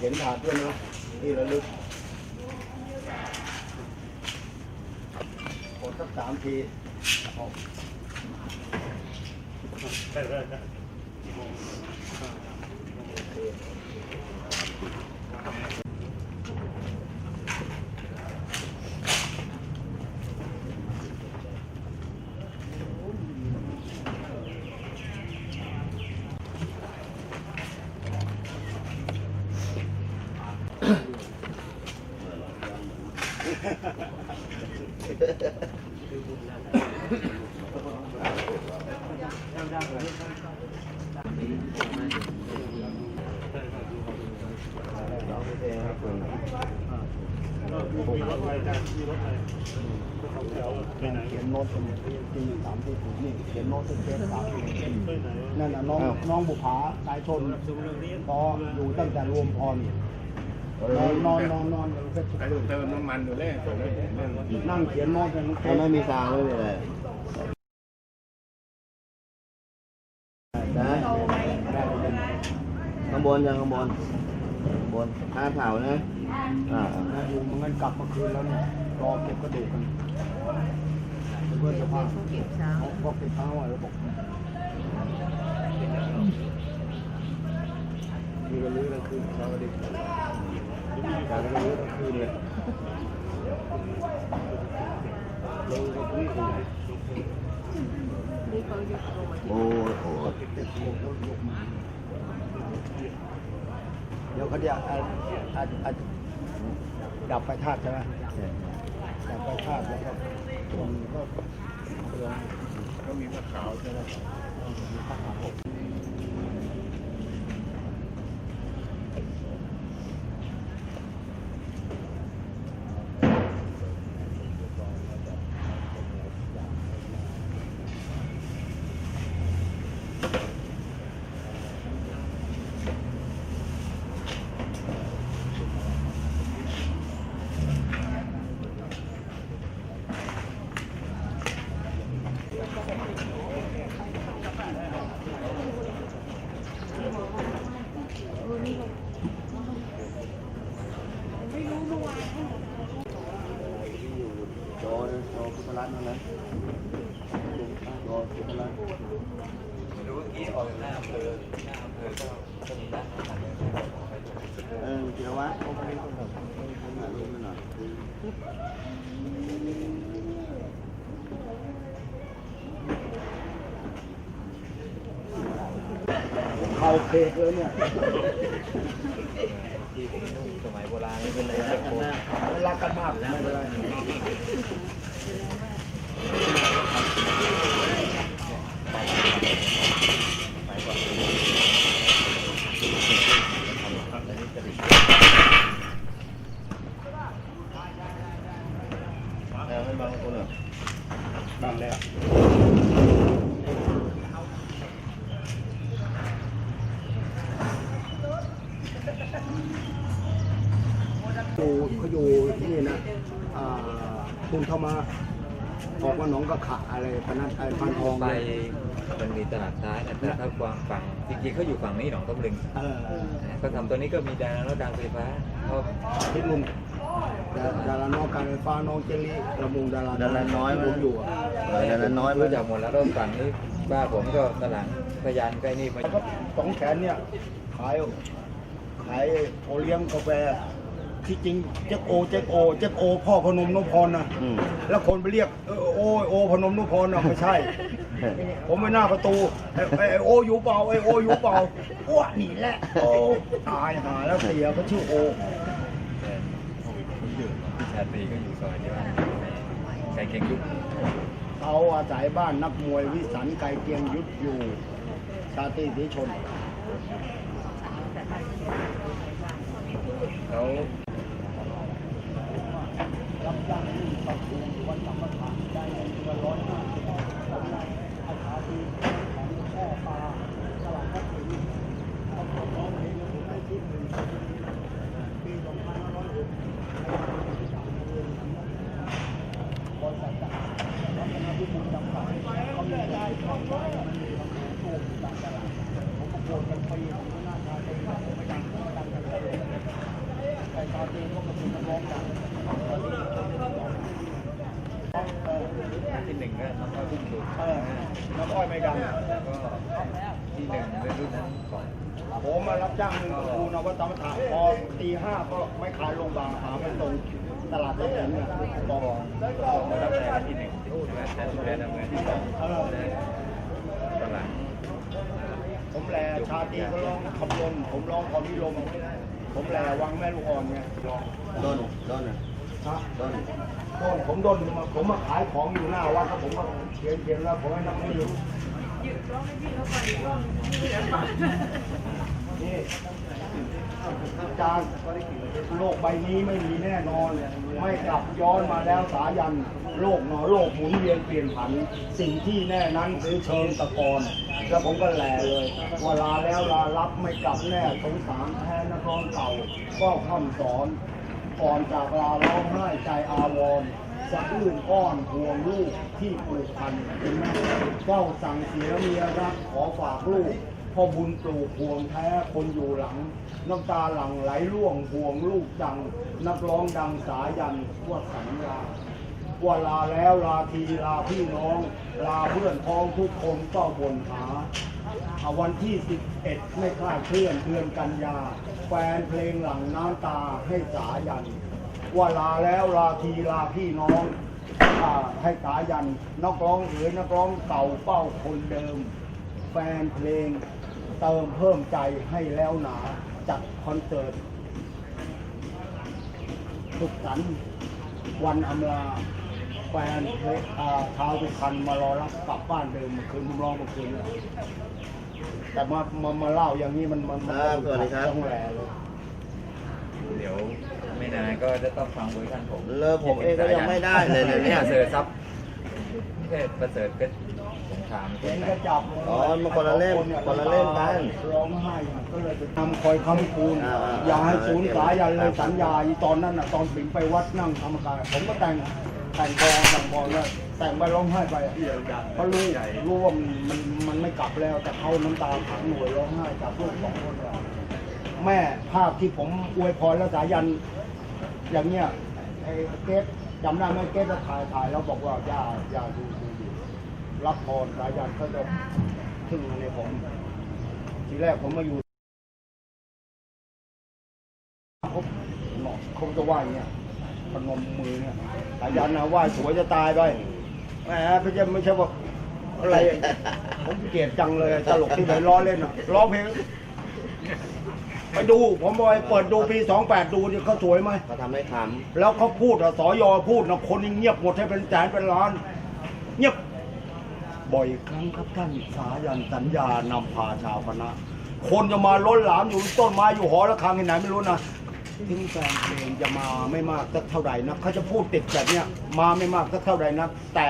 เห็นถาดด้วยนะที่ระลึกกดสักสามทีเอา เขียนโน้ตเป็นที่สามที่ถูกนี่เขียนโน้ตเป็นเทปสามนั่นน่ะน้องน้องบุภาตายชนก็อยู่ตั้งแต่รวมพร นอนนอนนอนนอนกันเสร็จเติมน้ำมันอยู่เลยผมไม่เห็นเรื่องนั่งเขียนโน้ตกันถ้าไม่มีซาวไม่เป็นไรได้ข้างบนยังข้างบนข้างบนท่าเผานะอ่านะอยู่มันงั้นกลับมาคืนแล้วเนี่ยรอเก็บกระดูกกันเพื่อนสภาพเขาเก็บเช้าเขาเก็บเช้าไว้แล้วบอกมีกันลื้อกลางคืนเช้าดิ การกันลื้อกลางคืนเลยลงกับนี่คือโอ้โหเดี๋ยวเขาจะอะอะอะดับไฟธาตุใช่ไหมดับไฟธาตุแล้วก็คนก็เรื่องก็มีมะขาวใช่ไหมนะโจพุทธรัตน์นั่นนะโจพุทธรัตน์ รู้เมื่อกี้ออกหน้าอำเภอหน้าอำเภอก็ก็มีนัดกันเลย เออ จิรวัตรเขาไปถ่ายรูปหน่อยเข่าเพกเลยเนี่ยที่ผมนุ่งสมัยโบราณนี่เป็นอะไรนะโบราณรักกันมากไม่เป็นไร สมัยก่อนอันนี้กระดิ่ง แล้วให้ บางคนอะบ้างแล้วอยู่เขาอยู่ที่นี่นะอ่าคุณเข้ามาออกว่าหนองกระขะอะไรปนัดไอ้พันทองไปเลยมันมีตลาดซ้ายนะแต่ถ้ากวางฝั่งจริงๆเขาอยู่ฝั่งนี้หนองตำลึงเออก็ทำตัวนี้ก็มีดารถดังไฟฟ้าเขาทิศลุง ดาดาราน้องการไฟฟ้าน้องเจลลี่ระมุงดาราดาราน้อยที่ผมอยู่อะเออดาราน้อยรู้จักหมดแล้วก็ฝั่งนี้บ้านผมก็ตะหลังพยานใกล้นี่มาแล้วก็สองแขนเนี่ยขายขายโอเลี้ยงกาแฟที่จริงเจ๊กโอเจ๊กโอเจ๊กโอ พ่อพนมนพพรนะอืมแล้วคนไปเรียกเออโอโอพนมนพพรนะไม่ใช่ ผมไปหน้าประตูไอ้ไอ้ไอ้โออยู่เปล่าไอ้โออยู่เปล่าอ้วนี่แหละโอตายหาแล้วเสียเขาชื่อโอพี่ชาตรีก็อยู่ซอยนี้ว่าใส่เก่งยุคเขาอาศัยบ้านนักมวยวิสันไกรเกียงยุทธอยู่ชาตรีสีชนเขารับจ้างวิ่งปักธงวันสัมปทานได้เงินเดือนร้อยห้าสิบทำได้อาชาดีของพ่อปลาตลาดทับทิมเขาขอร้องเพลงผมได้ที่หนึ่งปีสองพันห้าร้อยหกบริษัทจักรรัตนพิบูลจำกัดเขาไม่ได้เข้าไปมันมีบางตัวอยู่ตามตลาดผมก็โกนกันปีผมก็น่า ทานเองผมไม่ดังผมไม่ดังกันเลยาตีก็เป็นนักร้องดังเออที่หนึ่งก็น้องก็รุ่นสุดเออน้ำอ้อยไม่ดังแล้วก็ที่หนึ่งในรุ่นนั้นของผมมารับจ้างหนึ่งครูนวัตกรรมฐาพอตีห้าก็ไม่ขายโรงพยาบาลหาไปส่งตลาดตะเกียงเนี่อกของมารับแรงที่หนึ่งใช่ไหมแต่ดูแลทำงานที่สองเออ ผมแลชาตรีก็ร้องคำลนผมร้องพรพิรมผมแลวังแม่ลูกอ่อนไงร้องด้นต้นนะฮะต้นต้นผมโดนมาผมมาขายของอยู่หน้าวัดแล้วผมมาเขียนเขียนแล้วผมให้นักไม่รู้นี่ อาจารย์โลกใบนี้ไม่มีแน่นอน ไม่กลับย้อนมาแล้วสายัน โลกหนอโลกหมุนเวียนเปลี่ยนผัน สิ่งที่แน่นั้นคือเชิงตะกอนแล้วผมก็แหล่เลยเวลาแล้วลารับไม่กลับแน่สงสารแทนนักร้องเก่า ก็คำสอนก่อนจากลาร้องไห้ใจอาวรณ์สะอื้นอ้อนห่วงลูกที่ปลูกพันเป็นแม่เฝ้าสั่งเสียเมียรักขอฝากลูก พอบุญปลูกห่วงแท้คนอยู่หลัง น้ำตาหลั่งไหลร่วงห่วงลูกจัง นักร้องดังสายันว่าสัญญาว่าลาแล้วลาทีลาพี่น้อง ลาเพื่อนพ้องทุกคนก็บ่นหาวันที่ 11 ไม่คลาดเคลื่อนเดือนกันยา แฟนเพลงหลังน้ำตาให้สายัน ว่าลาแล้วลาทีลาพี่น้องอาให้สายันนักร้องเอ๋ยนักร้องเก่าเป้าคนเดิม แฟนเพลง เติมเพิ่มใจให้แล้วหนาจัดคอนเสิร์ตสุขสันต์วันอำลาแฟนเพลงอ่าชาวสุพรรณมารอรับกลับบ้านเดิมเมื่อคืนผมร้องเมื่อคืนเนี่ยแต่มามามาเล่าอย่างนี้มันมันมันครับสวัสดีครับ ต้องแหล่เลยเดี๋ยวไม่นานก็จะต้องฟังเวอร์ชันผมเลอผมเองก็ยังไม่ได้เลยเนี่ยเนี่ยเสิร์ชซับเทศประเสริฐก็สงค รามเห็นก็จับอ๋อมันคนละเล่มคนละเล่มกันร้องไห้ก็เลยไปทำคอยคำคูณอ่าอ่าอย่าให้สูญสายอย่าเลยสัญญาอีตอนนั้นน่ะตอนปิ่มไปวัดนั่งทำการผมก็แต่งแต่งกลองแต่งกลองแล้วแต่งไปร้องไห้ไปอะเพราะรู้รู้ว่ามันมันมันไม่กลับแล้ว แต่เขาน้ำตาขังหน่วยร้องไห้จากลูกสองคนอะแม่ภาพที่ผมอวยพรแล้วสายัน อย่างเงี้ยไอ้เกสจำได้ไหมเกสจะถ่ายถ่ายแล้วบอกว่าอย่าอย่าดูดูดู รับพรสายันก็จะทึ่งในผมทีแรกผมมาอยู่เขาเขาจะไหว้เนี่ยพนมมือเนี่ยสายันนะไหว้สวยจะตายไปแหมไม่ใช่ไม่ใช่ว่าอะไร ผมเกลียดจังเลย ตลกที่ไหนล้อเล่นอะร้องเพลงไปดู ผมบอกให้เปิดดูปีสองแปดดูดิเขาสวยไหม เขาทำให้ขแล้วเขาพูดอะสอยอพูดนะคนนี่เงียบหมดให้เป็นแสนเป็นล้าน เงียบ บ่อยครั้งครับท่านสายันสัญญานำพาชาวคณะ คนจะมาล้นหลามอยู่ต้นไม้อยู่หอระฆังที่ไหนไม่รู้นะถึงแฟนเพลงจะมาไม่มากสักเท่าไหร่นะเขาจะพูดติดแบบเนี้ยมาไม่มากสักเท่าไหร่นะแต่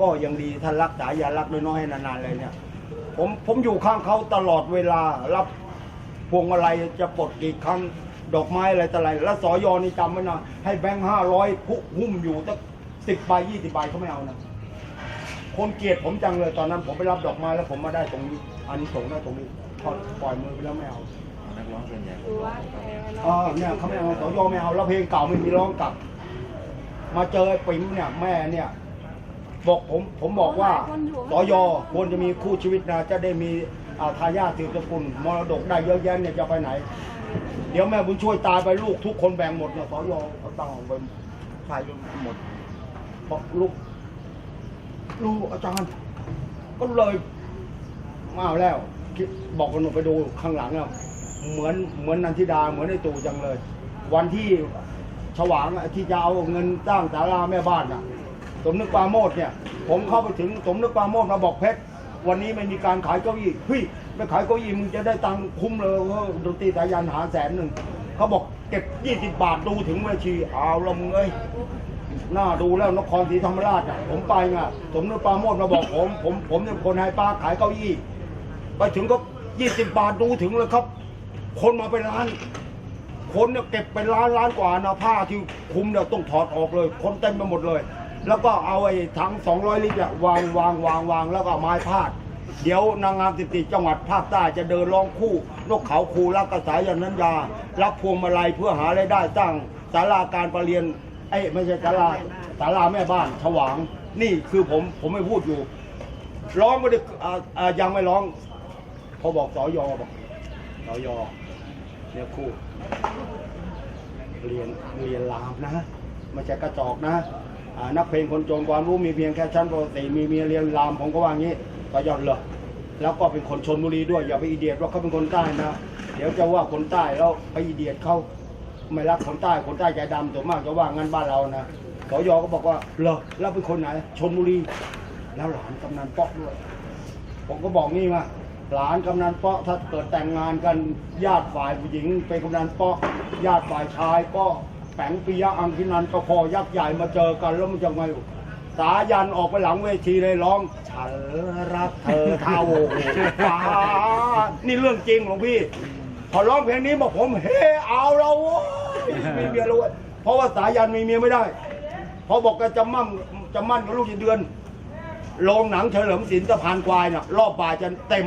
ก็ยังดีท่านรักษาอย่ารักน้อยๆให้นานๆเลยเนี่ย ผมผมอยู่ข้างเขาตลอดเวลารับพวงมาลัยจะปลดกี่ครั้งดอกไม้อะไรต่อะไร แล้วสอยอนี่จำไว้นะให้แบงค์ห้าร้อยหุ้มอยู่ตั้งสิบใบยี่สิบใบเขาไม่เอานะ คนเกลียดผมจังเลยตอนนั้น ผมไปรับดอกไม้แล้วผมมาได้ตรงนี้ อันนี้ส่งได้ตรงนี้พอปล่อยมือไปแล้วไม่เอานักร้องส่วนใหญ่อ๋อเนี่ยเขาไม่เอาสอยอไม่เอาแล้วเพลงเก่าไม่มีร้องกลับ มาเจอไอ้ปิ๋มเนี่ยแม่เนี่ยบอกผมผมบอกว่าสอยอควรจะมีคู่ชีวิตนะจะได้มีอ่าทายาทสืบสกุลมรดกได้เยอะแยะเนี่ยจะไปไหน เดี๋ยวแม่บุญช่วยตายไปลูกทุกคนแบ่งหมดเนี่ยสอยอเขาตั้งเอาไปใช้หมดบอกลูก ลูกอาจารย์ ก็เลยมาเอาแล้วคิดบอกกันหนูไปดูข้างหลังอะเหมือนเหมือนนันทิดาเหมือนในตู่จังเลย วันที่ฉวางอะที่จะเอาเงินสร้างศาลาแม่บ้านอะ สมนึกปราโมดเนี่ย ผมเข้าไปถึงสมนึกปราโมดมาบอกเพชรวันนี้ไม่มีการขายเก้าอี้เฮ้ยไม่ขายเก้าอี้มึงจะได้ตังค์คุ้มเลยเออดนตรีสายันหาแสนหนึ่งเขาบอกเก็บยี่สิบบาทดูถึงเวทีเอาละมึงเอ้ย หน้าดูแล้วนครศรีธรรมราชอะผมไปไงสมนึกปราโมดมาบอกผม ผมผมเป็นคนไฮปลาขายเก้าอี้ไปถึงก็ยี่สิบบาทดูถึงเลยครับ คนมาเป็นล้าน คนเนี่ยเก็บเป็นล้านล้านกว่านะผ้าที่คุมเนี่ยต้องถอดออกเลย คนเต็มไปหมดเลย แล้วก็เอาไอ้ถังสองร้อยลิตรวางวางวางวางแล้วก็ไม้พาด เดี๋ยวนางงามสิบสี่จังหวัดภาคใต้จะเดินร้องคู่นกเขาคูรักกระสายันนัญญารับพวงมาลัยเพื่อหารายได้ตั้งศาลาการประเรียน ไอ้ยไม่ใช่ศาลาศาลาแม่บ้านฉวางนี่คือผมผมไม่พูดอยู่ ร้องไม่ได้อ่าอ่ายังไม่ร้องเขาบอกสอยอบอกสอยอเนี่ยคู่เรียนเรียนรามนะไม่ใช่กระจอกนะอ่านักเพลงคนจนความรู้มีเพียงแค่ชั้นปกติมีเมียเรียนรามผมก็ว่างี้ก็ยอดเลยแล้วก็เป็นคนชนบุรีด้วยอย่าไปอีเดียดว่าเขาเป็นคนใต้นะ เดี๋ยวจะว่าคนใต้แล้วไปอีเดียดเขา ไม่รักคนใต้คนใต้ใจดำส่วนมากจะว่างั้นบ้านเรานะสยก็บอกว่าเหรอแล้วเป็นคนไหนชนบุรี แล้วหลานกำนันเปาะด้วย ผมก็บอกนี่มาหลานกำนันเปาะถ้าเกิดแต่งงานกันญาติฝ่ายผู้หญิง เป็นกำนันเปาะญาติฝ่ายชายก็แปงปิยะอังคินันก็พอยักษ์ใหญ่มาเจอกันแล้วมันจะไงสายันออกไปหลังเวทีเลยร้องฉันรักเธอเท่าฟ้านี่เรื่องจริงหลวงพี่ พอร้องเพลงนี้บอกผมเฮเอาเราเว้ มีเมียแล้วเว้ยเพราะว่าสายันมีเมียไม่ได้เพอบอกก็จะมั่มจะมั่นกับลูกกี่เดือนโรงหนังเฉลิมศิลป์สะพานควายน่ะ รอบบ่ายจะเต็ม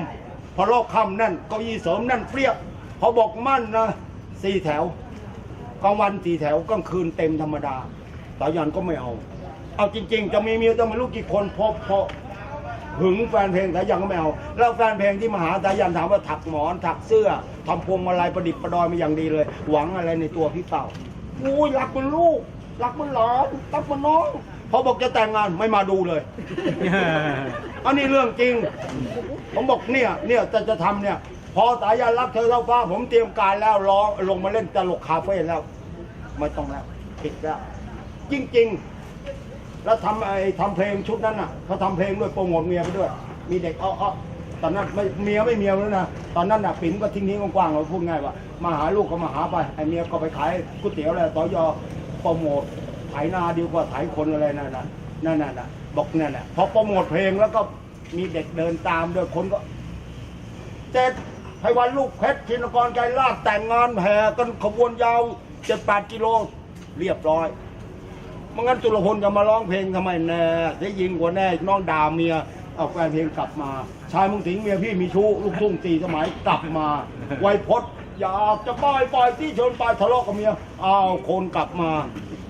พอรอบค่ำนั่นเก้าอี้เสริมนั่นเปรี้ยพอบอกมั่นนะสี่แถวกลางวันสี่แถวกลางคืนเต็มธรรมดาสายันก็ไม่เอา เอาจริง ๆ จะมีเมียต้องม่รู้กี่คนพอพอ หึงแฟนเพลงสายันก็ไม่เอาแล้วแฟนเพลงที่มาหาสายันถามว่าถักหมอนถักเสื้อทำพวงมาลัยประดิษฐ์ประดอยมาอย่างดีเลย หวังอะไรในตัวพี่เป่าอุ้ยรักมันลูก รักมันหลานรักมันน้องพอบอกจะแต่งงานไม่มาดูเลย อันนี้เรื่องจริง ผมบอกเนี่ยเนี่ยจะจะทำเนี่ย พอสายันรักเธอเท่าฟ้า ผมเตรียมการแล้วร้องลงมาเล่นตลกคาเฟ่แล้ว ไม่ต้องแล้วผิดแล้ว จริง ๆ แล้วทำไอ้ทำเพลงชุดนั้นน่ะเขาทำเพลงด้วยโปรโมทเมียไปด้วย มีเด็กเอาเอาตอนนั้นไม่เมียไม่เมียแล้วนะตอนนั้นน่ะปิ่มก็ทิ้งทิ้งกว้างๆเราพูดง่ายว่ามาหาลูกก็มาหาไปไอ้เมียก็ไปขายก๋วยเตี๋ยวอะไรต่อยอโปรโมทไถนาดีกว่าไถคนอะไรนั่นน่ะนั่นน่ะน่ะบอกนั่นน่ะพอโปรโมทเพลงแล้วก็มีเด็กเดินตามด้วยคนก็เจ็ดไพวันลูกเพชรชินกรใจลาดแต่งงานแห่กันขบวนยาวเจ็ดแปดกิโลเรียบร้อย ไมันงั้นตุลพลจะมาร้องเพลงทำไมแน่ได้ยิงกว่าแน่น้องด่าเมียเอาแฟนเพลงกลับมา ชายมึงสิงเมียพี่มีชู้ลูกทุ่งตีสมัยกลับมาไวพจน์อยากจะปล่อยปล่อยที่ชนปลายทะเลาะกับเมียเอาคนกลับมา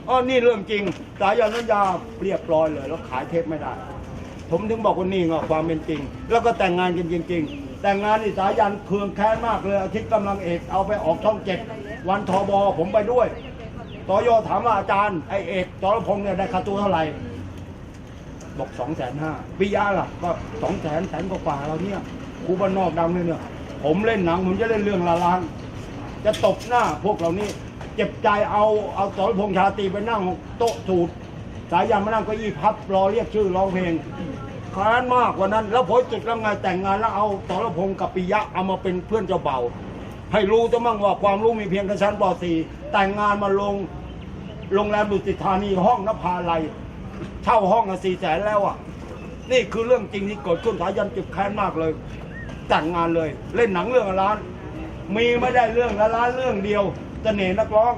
อ๋อนี่เรื่องจริงสายันสัญญาเรียบร้อยเลย แล้วขายเทปไม่ได้ ผมถึงบอกว่านี่ไงความเป็นจริง แล้วก็แต่งงานกันจริง ๆ แต่งงานนี่สายันเคืองแค้นมากเลยอาทิตย์กำลังเอกเอาไปออกช่องเจ็ดวันทบผมไปด้วย ตอยถามว่าอาจารย์ไอเอกจรพงษ์เนี่ยได้ค่าตัวเท่าไหร่ บอกสองแสนห้าปิยะล่ะ ก็สองแสนแสนกว่าๆเราเนี่ยครูบ้านนอกดังเลยเนี่ย ผมเล่นหนัง ผมจะเล่นเรื่องละลานจะตบหน้าพวกเรานี่เจ็บใจเอาเอาสรพงษ์ชาตรีไปนั่งโต๊ะสูตรสายันมานั่งก็อี้พับรอเรียกชื่อร้องเพลงค้านมากกว่านั้น แล้วพอจุดแล้วไงแต่งงานแล้วเอาสรพงษ์กับปิยะเอามาเป็นเพื่อนเจ้าเบ่า ให้รู้จะมั่งว่าความรู้มีเพียงแค่ชั้นป .4 แต่งงานมาลงโรงแรมดุสิตธานีห้องนภาลัยเช่าห้องอะสี่แสนแล้วอะ นี่คือเรื่องจริงที่เกิดขึ้นสายันจ็บแค้นมากเลย แต่งงานเลย เล่นหนังเรื่องละล้าน มีไม่ได้เรื่องละล้านเรื่องเดียวเสน่ห์นักร้อง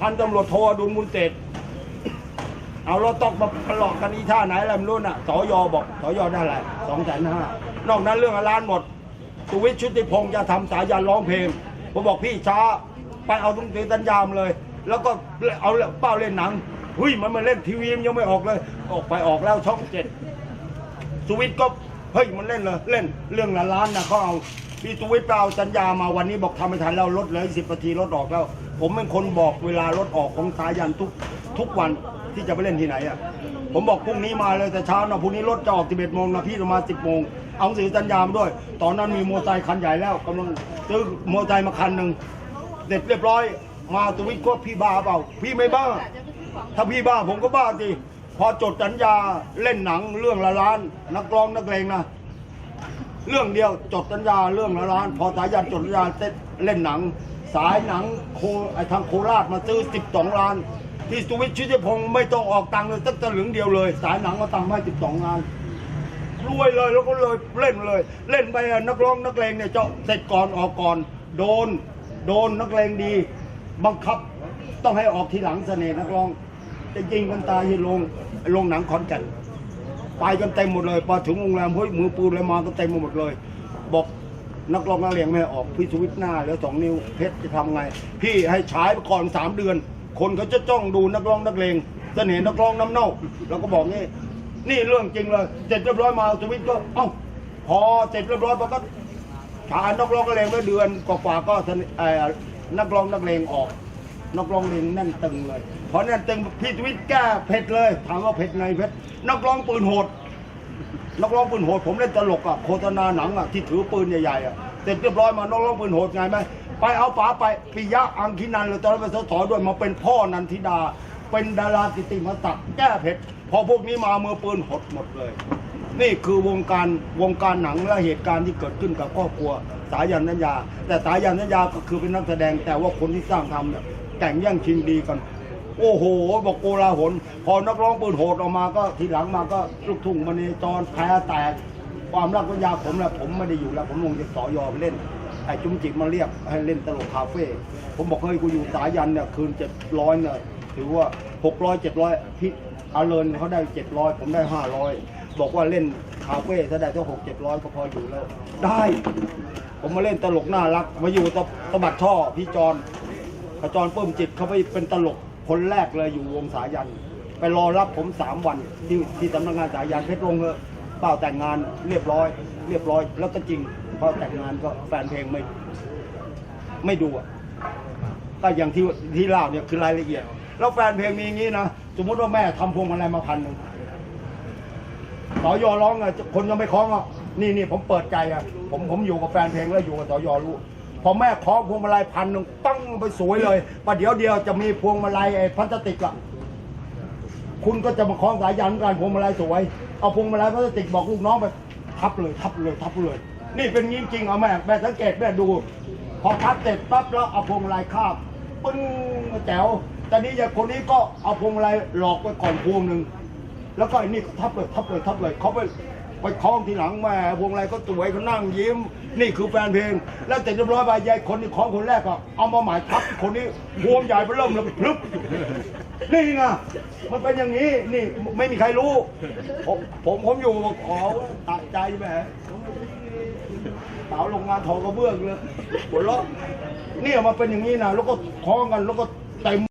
พันตำรวจโทอดุลมุนเตดเอาเราต้องมาทะเลาะกันอีท่าไหนอะไรไม่รู้น่ะสอยอบอกสอยอได้ไรสองแสนห้านอกนั้นเรื่องละล้านหมด สุวิทย์ชุติพงษ์จะทำสายันร้องเพลง ผมบอกพี่ช้า ไปเอาตรงตีตัญญามเลย แล้วก็เอาเป้าเล่นหนังเฮ้ยมันมาเล่นทีวีมันยังไม่ออกเลย ออกไปออกแล้วช่องเจ็ดสุวิทย์ก็เฮ้ยมันเล่นเลยเล่นเรื่องละล้านนะเขาเอาพี่สุวิทย์ไปเอาสัญญามาวันนี้บอกทำไม่ทันแล้วลดเลยสิบนาทีลดออกแล้ว ผมเป็นคนบอกเวลารถออกของสายันทุกทุกวันที่จะไปเล่นที่ไหนอะผมบอกพรุ่งนี้มาเลยแต่เช้านะพรุ่งนี้รถจะออกสิบเอ็ดโมงนะพี่ประมาสิบโมง เอาสือสัญญามาด้วย ตอนนั้นมีมอเตอร์ไซค์คันใหญ่แล้วกำลังซื้อมอเตอร์ไซค์มาคันหนึ่งเสร็จเรียบร้อย มาสุวิทย์ก็พี่บ้าเปล่า พี่ไม่บ้า ถ้าพี่บ้าผมก็บ้าสิพอจดสัญญาเล่นหนังเรื่องละล้าน นักร้องนักเลงนะเรื่องเดียวจดสัญญาเรื่องละล้าน พอสายันจดสัญญาเสร็จเล่นหนัง สายหนังโคไอทางโคราชมาซื้อ 12 ล้าน ที่สุวิทย์ชิตพงศ์ไม่ต้องออกตังค์เลยตั้งแต่เหลืองเดียวเลย สายหนังมาตังค์ให้ 12 ล้าน รวยเลยแล้วก็เลยเล่นเลย เล่นไปนักร้องนักเลงเนี่ยเจาะเสร็จก่อนออกก่อน โดน โดนนักเลงดี บังคับต้องให้ออกทีหลังเสน่ห์นักร้อง จะยิงกันตายที่โรงโรงหนังขอนแก่นไปกันเต็มหมดเลยพอถึงโรงแรมเฮ้ยมือปืนอะไรมาก็เต็มหมดเลย บอกนักร้องนักเรียงไม่ออกพี่สวิตหน้าแล้วสองนิ้วเพชรจะทำไง พี่ให้ฉายไปก่อนสามเดือน คนเขาจะจ้องดูนักร้องนักเลงเสน่ห์นักร้องน้ำเน่าเราก็บอกนี่ นี่เรื่องจริงเลยเสร็จเรียบร้อยมาสวิตก็เอ้าพอเสร็จเรียบร้อยพอก็ฉายนักร้องนักเลงไว้เดือนกว่าๆก็เอ่อนักร้องนักเลงออกนักร้องเลงแน่นตึงเลยพราะแน่นตึงพี่สวิตแก้เผ็ดเลย ถามว่าเผ็ดไงเผ็ดนักร้องปืนโหดนักร้องปืนโหดผมเล่นตลกอะโฆษณาหนังอะที่ถือปืนใหญ่ๆอะเสร็จเรียบร้อยมานักร้องปืนโหดไงไหมไปเอาป๋าไปปิยะอังคินันเลยตอนนั้นเป็นสสด้วยมาเป็นพ่อนันทิดา เป็นดารากิติมศักดิ์แก้เผ็ดพอพวกนี้มามือปืนหดหมดเลย นี่คือวงการวงการหนังและเหตุการณ์ที่เกิดขึ้นกับครอบครัว สายันนัญญา แต่สายันนัญญาก็คือเป็นนักแสดงแต่ว่าคนที่สร้างทำเนี่ยแข่งแย่งชิงดีกันโอ้โห บอกโกลาหล พอนักร้องปืนโหดออกมาก็ทีหลังมาก็ลูกทุ่งมณีจรแพ้แตก ความรักวิญญาผมแหละผมไม่ได้อยู่แล้ว ผมลงจากสอยอไปเล่นไอ้จุ้มจิบมาเรียกให้เล่นตลกคาเฟ่ผมบอกเฮ้ยกูอยู่สายันเนี่ยคืนเจ็ดร้อยเนี่ย ถือว่าหกร้อยเจ็ดร้อยพี่อาเลินเขาได้เจ็ดร้อยผมได้ห้าร้อยบอกว่าเล่นคาเฟ่ถ้าได้ก็หกเจ็ดร้อยก็พออยู่แล้ว ได้ ผมมาเล่นตลกน่ารัก มาอยู่ตะตะบัดช่อพี่จรขจรเพิ่มจิตเขาไปเป็นตลกคนแรกเลยอยู่วงสายัน ไปรอรับผมสามวันที่ที่สำนักงานสายันเพชรลงเถอเปล่าแต่งงานเรียบร้อย เรียบร้อย แล้วก็จริงพอแต่งงานก็แฟนเพลงไม่ไม่ดูอะก็อย่างที่ที่เล่าเนี่ยคือรายละเอียด แล้วแฟนเพลงมีอย่างนี้นะ สมมติว่าแม่ทำพวงมาลัยมาพันหนึ่งสอยอร้องอะคนยังไม่คล้องอะนี่นี่ผมเปิดใจอะผมผมอยู่กับแฟนเพลงแล้วอยู่กับสอยอรู้พอแม่คล้องพวงมาลัยพันหนึ่งปั้งไปสวยเลยประเดี๋ยวเดียวจะมีพวงมาลัยไอ้พลาสติกอะคุณก็จะมาคล้องสายยันกันพวงมาลัยสวย เอาพวงมาลัยพลาสติกบอกลูกน้องไปทับเลยทับเลยทับเลย นี่เป็นงี้จริงเอาแม่แม่สังเกตแม่ดู พอทับเสร็จปั๊บแล้วเอาพวงมาลัยคาบปึ้งแจ๋ว ต่นี้อย่างคนนี้ก็เอาพวงมาลัยหลอกไปก่อนพวงหนึ่ง แล้วก็ไอ้นี่ทับเลยทับเลยทับเลยเขาไปไปคล้องทีหลังแม่พวงมาลัยก็สวยเขานั่งยิ้ม นี่คือแฟนเพลง แล้วเสร็จเรียบร้อยไปยายคนที่คล้องคนแรกก็เอามาหมายทับคนนี้พวงใหญ่ไปเริ่มแล้วพลึบนี่ไงมันเป็นอย่างนี้นี่ไม่มีใครรู้ ผมผมผมอยู่บอกขอตัดใจแหมสาวลงมาถอกระเบื้องเลยหัวเราะเนี่ยมันเป็นอย่างนี้นะแล้วก็คล้องกันแล้วก็เต็ม